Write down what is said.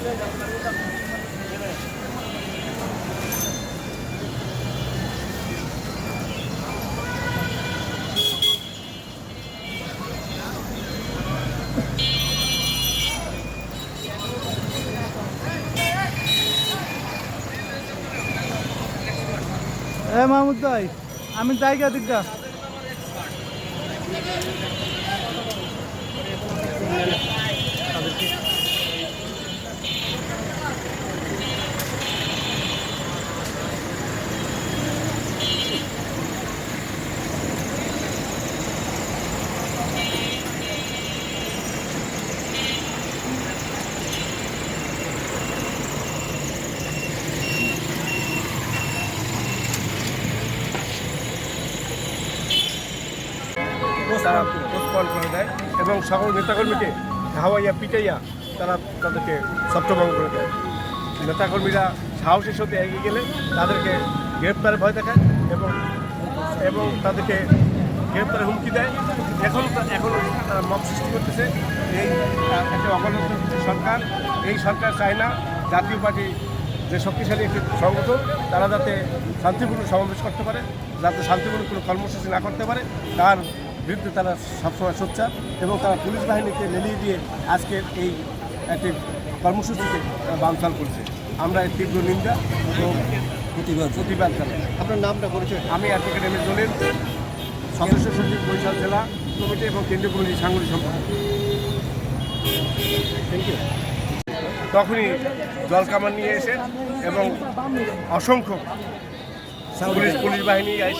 এ মাহমুদ ভাই আমি যাই গা দিকটা তারা করে দেয় এবং সকল নেতাকর্মীকে ধাওয়াইয়া, পিটাইয়া তারা তাদেরকে ছত্রভঙ্গ করে দেয়। নেতাকর্মীরা সাহসের সাথে এগিয়ে গেলে তাদেরকে গ্রেপ্তারের ভয় দেখায় এবং এবং তাদেরকে গ্রেপ্তারের হুমকি দেয়। এখন এখন তারা মব সৃষ্টি করতেছে। এই একটা অগণতান্ত্রিক সরকার, এই সরকার চায় না জাতীয় পার্টি যে শক্তিশালী একটি সংগঠন, তারা যাতে শান্তিপূর্ণ সমাবেশ করতে পারে, যাতে শান্তিপূর্ণ কোনো কর্মসূচি না করতে পারে, তার বিরুদ্ধে তারা সবসময় সোচ্চার এবং তারা পুলিশ বাহিনীকে লেলিয়ে দিয়ে আজকের এই একটি কর্মসূচিতে বানচাল করছে। আমরা এর তীব্র নিন্দা এবং প্রতিবাদ। প্রতিবাদ জানাই। আপনার নামটা পরিচয়? আমি অ্যাডভোকেট এম এ জলিল সদস্য সচিব বরিশাল জেলা কমিটি এবং কেন্দ্রীয় কমিটির সাংগঠনিক সম্পাদক। থ্যাংক ইউ তখনই জলকামান নিয়ে এসে এবং অসংখ্য পুলিশ পুলিশ বাহিনী এসে